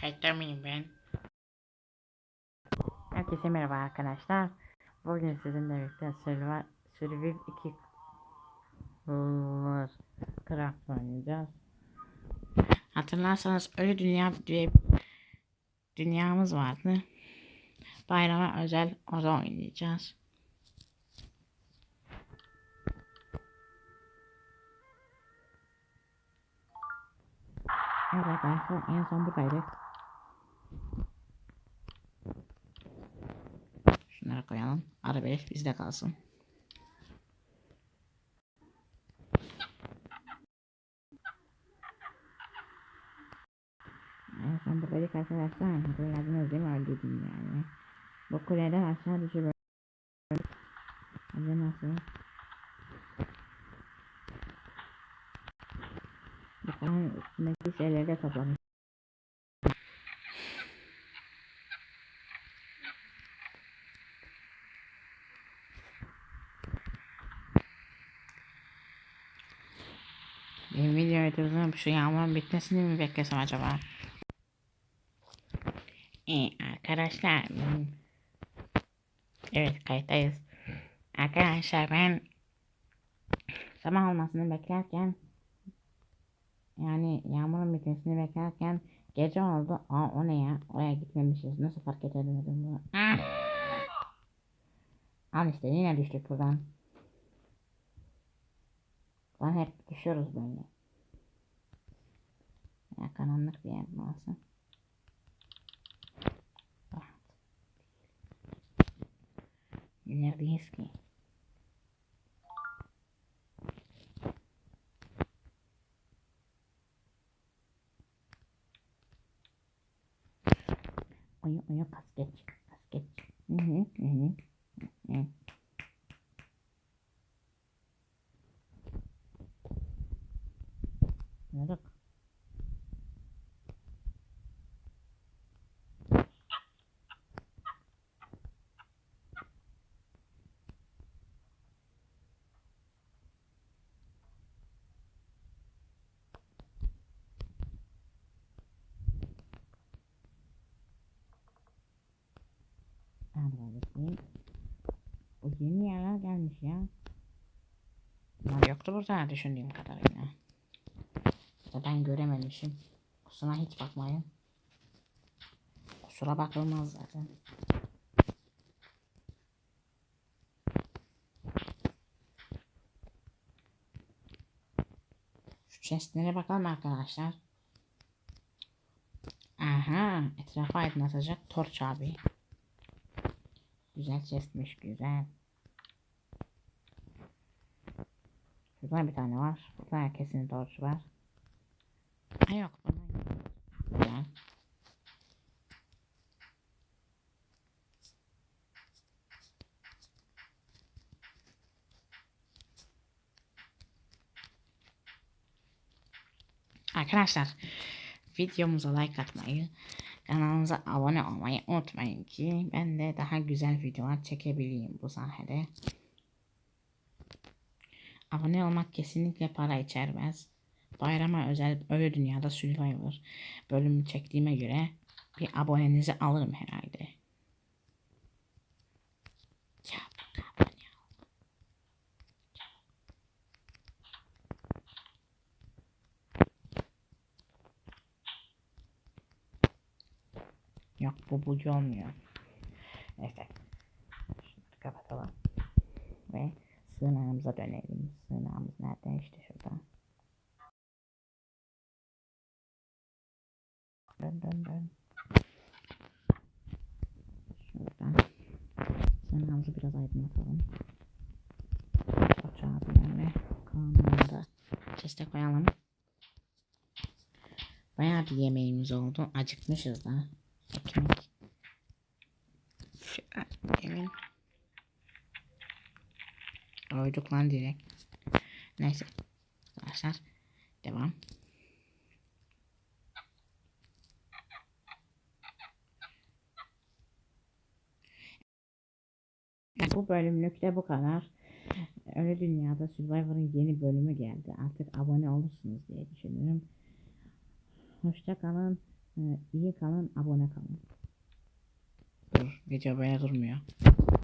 Kayıtta mıyım ben? Herkese merhaba arkadaşlar. Bugün sizinle birlikte Survive, Survive 2 War Craft oynayacağız. Hatırlarsanız Ölü Dünya diye dünyamız vardı. Bayrama özel o da oynayacağız. Evet arkadaşlar en son buradaydık. Koyalım. Arabayı bizde kalsın. En son buradaydık arkadaşlar. Hatırladınız değil mi öldüydüm yani. Bu kuleden aşağı düşüp Hadi nasıl? Bu kadar üstündeki şeyleri de toplamış. Benim video videoda şu yağmurun bitmesini mi beklesem acaba? Ee, arkadaşlar Evet kayıttayız. Arkadaşlar ben Sabah olmasını beklerken yani yağmurun bitmesini beklerken gece oldu. Aa o ne ya? Oraya gitmemişiz. Nasıl fark edemedim bunu? Ah! Al işte yine düştük buradan. Lan hep düşüyoruz böyle. Ya karanlık bir yer burası. Neredeyiz ki? Uyu uyu kasket kasket. Hı hı hı hı. hı. Bakayım. O yeni yerler gelmiş ya. bunlar yoktu burada düşündüğüm kadarıyla. Da ben görememişim. Kusura hiç bakmayın. Kusura bakılmaz zaten. Şu chestlere bakalım arkadaşlar. Aha, etrafı aydınlatacak torç abi. Güzel chestmiş, güzel. Şurada bir tane var. Burada kesin torç var. Ha yok, yok. Güzel. Arkadaşlar videomuza like atmayı, kanalımıza abone olmayı unutmayın ki ben de daha güzel videolar çekebileyim bu sayede. Abone olmak kesinlikle para içermez. Bayrama özel Ölü Dünya'da Survivor bölümü çektiğime göre bir abonenizi alırım herhalde. Yok bu bucu olmuyor. Neyse. Şunu kapatalım. Ve sığınağımıza dönelim. Sığınağımız nerede? İşte şurada. Dön dön dön. Şuradan. Sığınağımızı biraz aydınlatalım. Ocağı bir yerine. Kalanları da chest'e koyalım. Bayağı bir yemeğimiz oldu. Acıkmışız da. Ekmek. Emin. Doyduk lan direkt. Neyse. Arkadaşlar. Devam. Bu bölümlük de bu kadar. Öyle dünyada Survivor'ın yeni bölümü geldi. Artık abone olursunuz diye düşünüyorum. Hoşça kalın. Ee, iyi kalın, abone kalın. Dur gece böyle durmuyor.